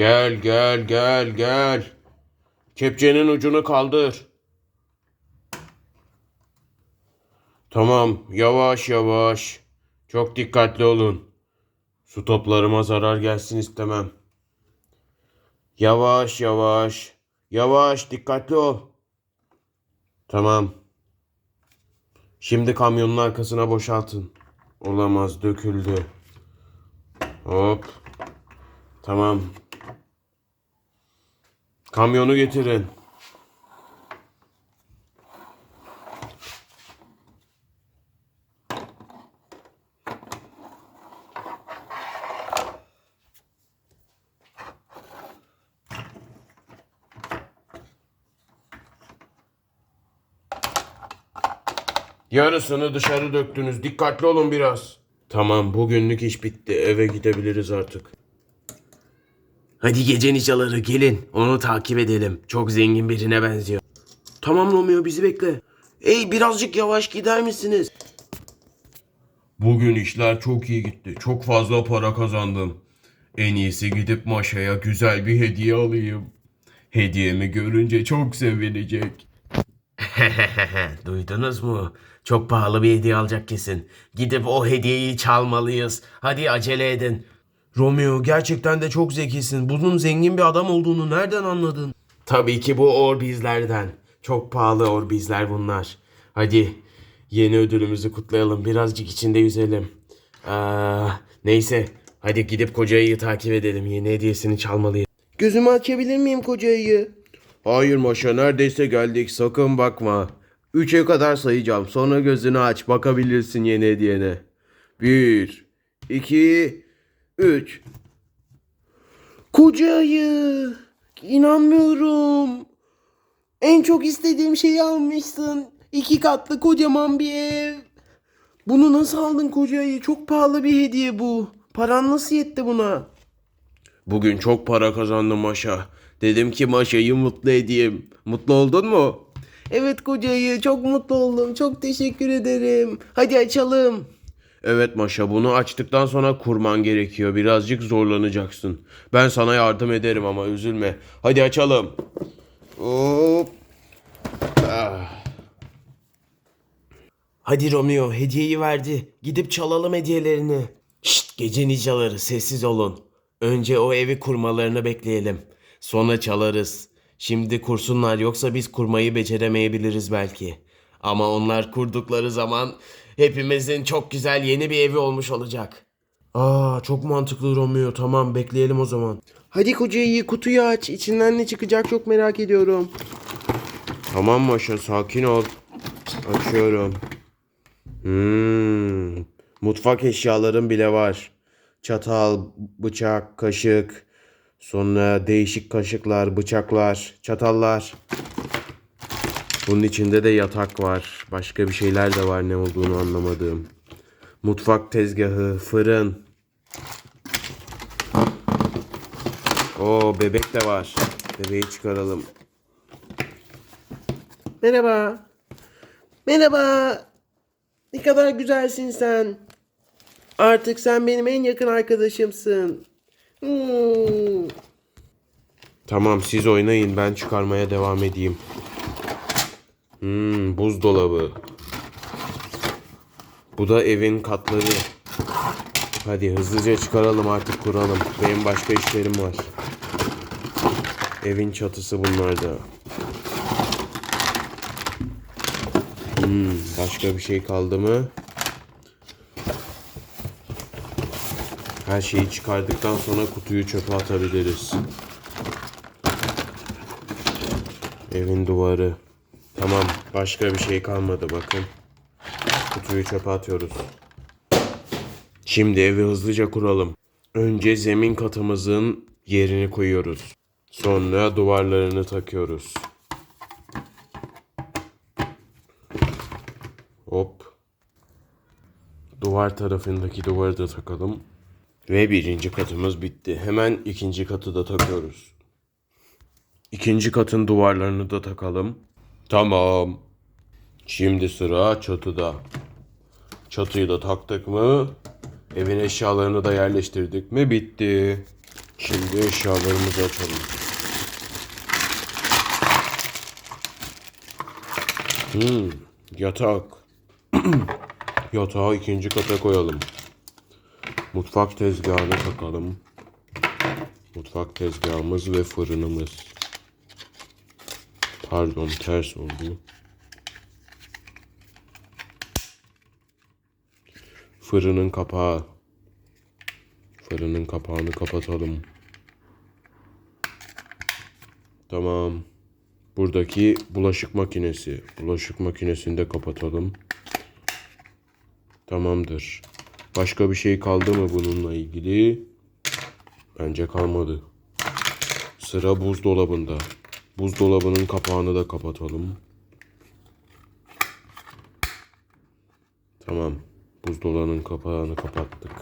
Gel gel gel gel. Kepçenin ucunu kaldır. Tamam yavaş yavaş. Çok dikkatli olun. Su toplarıma zarar gelsin istemem. Yavaş yavaş. Yavaş dikkatli ol. Tamam. Şimdi kamyonun arkasına boşaltın. Olamaz döküldü. Hop. Tamam. Kamyonu getirin. Yarısını dışarı döktünüz. Dikkatli olun biraz. Tamam bugünlük iş bitti. Eve gidebiliriz artık. Hadi gece nicaları gelin. Onu takip edelim. Çok zengin birine benziyor. Tamam Romeo bizi bekle. Ey birazcık yavaş gider misiniz? Bugün işler çok iyi gitti. Çok fazla para kazandım. En iyisi gidip Maşa'ya güzel bir hediye alayım. Hediyemi görünce çok sevinecek. Duydunuz mu? Çok pahalı bir hediye alacak kesin. Gidip o hediyeyi çalmalıyız. Hadi acele edin. Romeo gerçekten de çok zekisin. Bunun zengin bir adam olduğunu nereden anladın? Tabii ki bu Orbizlerden. Çok pahalı Orbizler bunlar. Hadi yeni ödülümüzü kutlayalım. Birazcık içinde yüzelim. Aa, neyse hadi gidip kocayı takip edelim. Yeni hediyesini çalmalıyız. Gözümü açabilir miyim kocayı? Hayır Maşa neredeyse geldik sakın bakma. Üçe kadar sayacağım sonra gözünü aç bakabilirsin yeni hediyene. Bir, iki, üç. Kocayı inanmıyorum. En çok istediğim şeyi almışsın. İki katlı kocaman bir ev. Bunu nasıl aldın kocayı? Çok pahalı bir hediye bu. Paran nasıl yetti buna? Bugün çok para kazandım Maşa. Dedim ki Maşa'yı mutlu edeyim. Mutlu oldun mu? Evet kocayı çok mutlu oldum. Çok teşekkür ederim. Hadi açalım. Evet Maşa bunu açtıktan sonra kurman gerekiyor. Birazcık zorlanacaksın. Ben sana yardım ederim ama üzülme. Hadi açalım. Hop. Ah. Hadi Romeo hediyeyi verdi. Gidip çalalım hediyelerini. Şşt gece nicaları sessiz olun. Önce o evi kurmalarını bekleyelim. Sonra çalarız. Şimdi kursunlar yoksa biz kurmayı beceremeyebiliriz belki. Ama onlar kurdukları zaman hepimizin çok güzel yeni bir evi olmuş olacak. Aa çok mantıklı Romeo. Tamam bekleyelim o zaman. Hadi kocayı kutuyu aç. İçinden ne çıkacak çok merak ediyorum. Tamam Maşa sakin ol. Açıyorum. Hmm, mutfak eşyalarım bile var. Çatal, bıçak, kaşık. Sonra değişik kaşıklar, bıçaklar, çatallar. Bunun içinde de yatak var. Başka bir şeyler de var ne olduğunu anlamadığım. Mutfak tezgahı, fırın. Oo bebek de var. Bebeği çıkaralım. Merhaba. Merhaba. Ne kadar güzelsin sen. Artık sen benim en yakın arkadaşımsın. Hmm. Tamam siz oynayın ben çıkarmaya devam edeyim. Hmm, buzdolabı. Bu da evin katları. Hadi hızlıca çıkaralım artık kuralım. Benim başka işlerim var. Evin çatısı bunlarda. Hmm, başka bir şey kaldı mı? Her şeyi çıkardıktan sonra kutuyu çöpe atabiliriz. Evin duvarı. Tamam, başka bir şey kalmadı bakın. Kutuyu çöpe atıyoruz. Şimdi evi hızlıca kuralım. Önce zemin katımızın yerini koyuyoruz. Sonra duvarlarını takıyoruz. Hop. Duvar tarafındaki duvarı da takalım. Ve birinci katımız bitti. Hemen ikinci katı da takıyoruz. İkinci katın duvarlarını da takalım. Tamam. Şimdi sıra çatıda. Çatıyı da taktık mı? Evin eşyalarını da yerleştirdik mi? Bitti. Şimdi eşyalarımızı açalım. Hmm, yatak. Yatağı ikinci kata koyalım. Mutfak tezgahını takalım. Mutfak tezgahımız ve fırınımız. Pardon ters oldu. Fırının kapağı. Fırının kapağını kapatalım. Tamam. Buradaki bulaşık makinesi. Bulaşık makinesini de kapatalım. Tamamdır. Başka bir şey kaldı mı bununla ilgili? Bence kalmadı. Sıra buzdolabında. Buzdolabının kapağını da kapatalım. Tamam. Buzdolabının kapağını kapattık.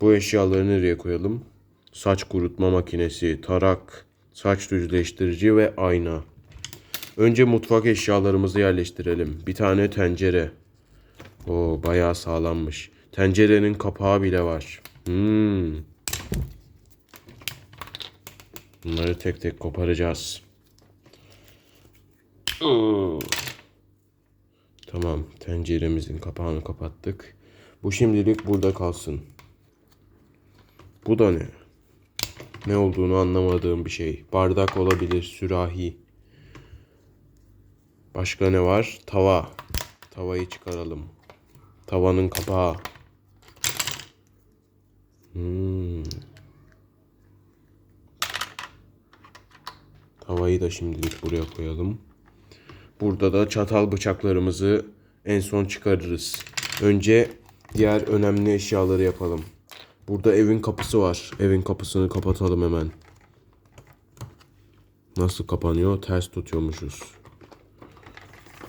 Bu eşyaları nereye koyalım? Saç kurutma makinesi, tarak, saç düzleştirici ve ayna. Önce mutfak eşyalarımızı yerleştirelim. Bir tane tencere. O bayağı sağlammış. Tencerenin kapağı bile var. Hmm. Bunları tek tek koparacağız. Oo. Tamam, tenceremizin kapağını kapattık. Bu şimdilik burada kalsın. Bu da ne? Ne olduğunu anlamadığım bir şey. Bardak olabilir, sürahi. Başka ne var? Tava. Tavayı çıkaralım. Tavanın kapağı. Hmm. Tavayı da şimdilik buraya koyalım. Burada da çatal bıçaklarımızı en son çıkarırız. Önce diğer önemli eşyaları yapalım. Burada evin kapısı var. Evin kapısını kapatalım hemen. Nasıl kapanıyor? Ters tutuyormuşuz.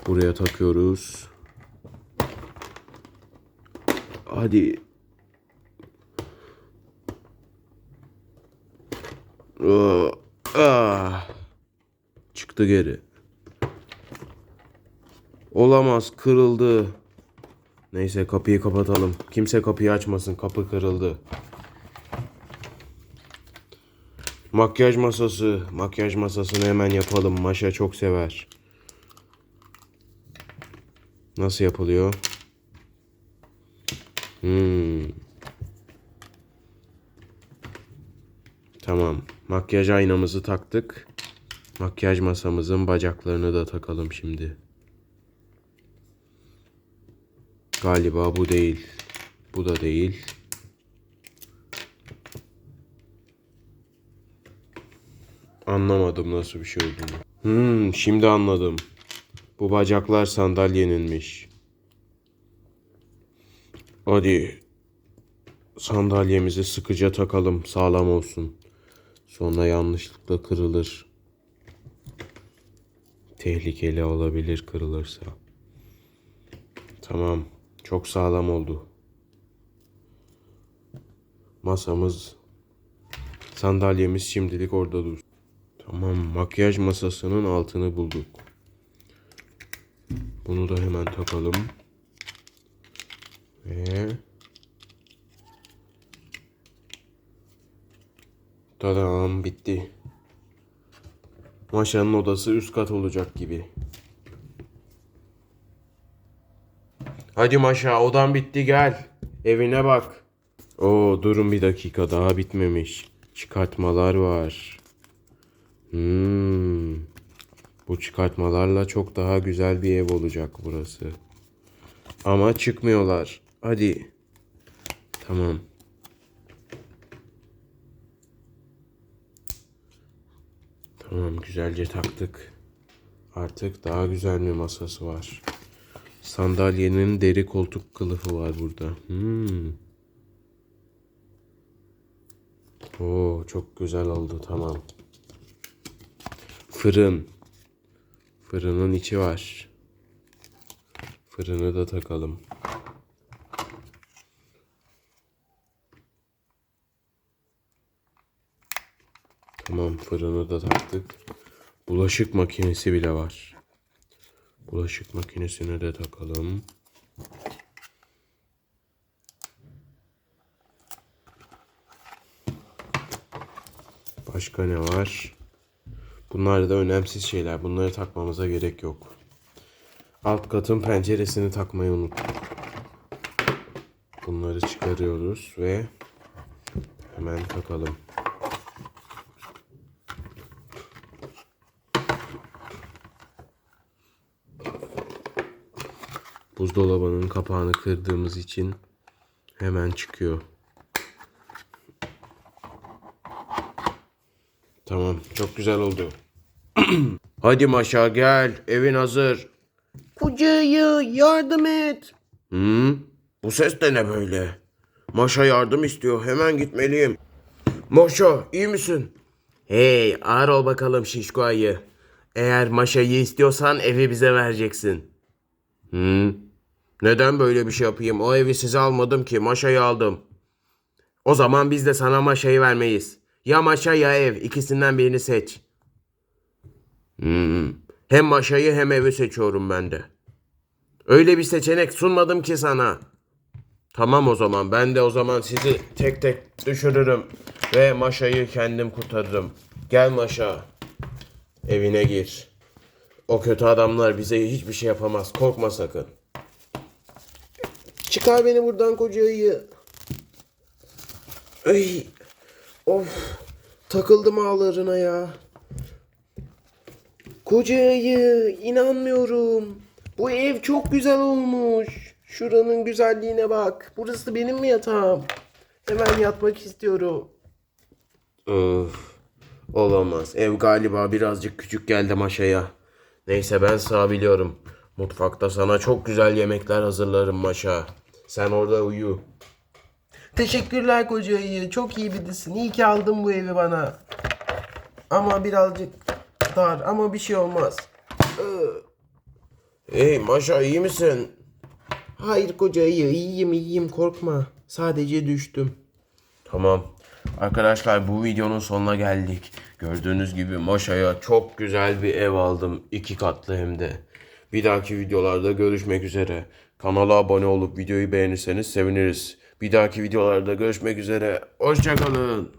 Buraya takıyoruz. Hadi. Aa, ah. Çıktı geri. Olamaz kırıldı. Neyse kapıyı kapatalım. Kimse kapıyı açmasın. Kapı kırıldı. Makyaj masası. Makyaj masasını hemen yapalım. Maşa çok sever. Nasıl yapılıyor? Hmm. Tamam. Makyaj aynamızı taktık. Makyaj masamızın bacaklarını da takalım şimdi. Galiba bu değil. Bu da değil. Anlamadım nasıl bir şey olduğunu. Hmm, şimdi anladım. Bu bacaklar sandalyeninmiş. Hadi sandalyemizi sıkıca takalım sağlam olsun. Sonra yanlışlıkla kırılır. Tehlikeli olabilir kırılırsa. Tamam. Çok sağlam oldu. Masamız, sandalyemiz şimdilik orada dur. Tamam. Makyaj masasının altını bulduk. Bunu da hemen takalım. Ve Tadam bitti. Maşa'nın odası üst kat olacak gibi. Hadi Maşa odan bitti gel. Evine bak. Oo durun bir dakika daha bitmemiş. Çıkartmalar var. Hmm. Bu çıkartmalarla çok daha güzel bir ev olacak burası. Ama çıkmıyorlar. Hadi. Tamam. Tamam güzelce taktık. Artık daha güzel bir masası var. Sandalyenin deri koltuk kılıfı var burada. Hmm. Oo çok güzel oldu tamam. Fırın. Fırının içi var. Fırını da takalım. Tamam fırını da taktık. Bulaşık makinesi bile var. Bulaşık makinesine de takalım. Başka ne var? Bunlar da önemsiz şeyler. Bunları takmamıza gerek yok. Alt katın penceresini takmayı unuttuk. Bunları çıkarıyoruz ve hemen takalım. Buzdolabının kapağını kırdığımız için hemen çıkıyor. Tamam, çok güzel oldu. Hadi Maşa gel, evin hazır. Kocayı yardım et. Hı? Bu ses de ne böyle? Maşa yardım istiyor, hemen gitmeliyim. Maşa, iyi misin? Hey, ağır ol bakalım şişko ayı. Eğer Maşa'yı istiyorsan evi bize vereceksin. Hı? Neden böyle bir şey yapayım? O evi size almadım ki, Maşa'yı aldım. O zaman biz de sana Maşa'yı vermeyiz. Ya Maşa ya ev, ikisinden birini seç. Hmm. Hem Maşa'yı hem evi seçiyorum ben de. Öyle bir seçenek sunmadım ki sana. Tamam o zaman ben de o zaman sizi tek tek düşürürüm ve Maşa'yı kendim kurtarırım. Gel Maşa. Evine gir. O kötü adamlar bize hiçbir şey yapamaz. Korkma sakın. Çıkar beni buradan koca ayı. Ay. Of. Takıldım ağlarına ya. Koca ayı inanmıyorum. Bu ev çok güzel olmuş. Şuranın güzelliğine bak. Burası benim mi yatağım? Hemen yatmak istiyorum. Öf. Olamaz. Ev galiba birazcık küçük geldi Maşa'ya. Neyse ben sığabiliyorum. Mutfakta sana çok güzel yemekler hazırlarım Maşa. Sen orada uyu. Teşekkürler koca ayı. Çok iyi birisin. İyi ki aldın bu evi bana. Ama birazcık dar ama bir şey olmaz. Hey Maşa iyi misin? Hayır koca ayı iyiyim iyiyim korkma. Sadece düştüm. Tamam. Arkadaşlar bu videonun sonuna geldik. Gördüğünüz gibi Maşa'ya çok güzel bir ev aldım. iki katlı hem de. Bir dahaki videolarda görüşmek üzere. Kanala abone olup videoyu beğenirseniz seviniriz. Bir dahaki videolarda görüşmek üzere. Hoşçakalın.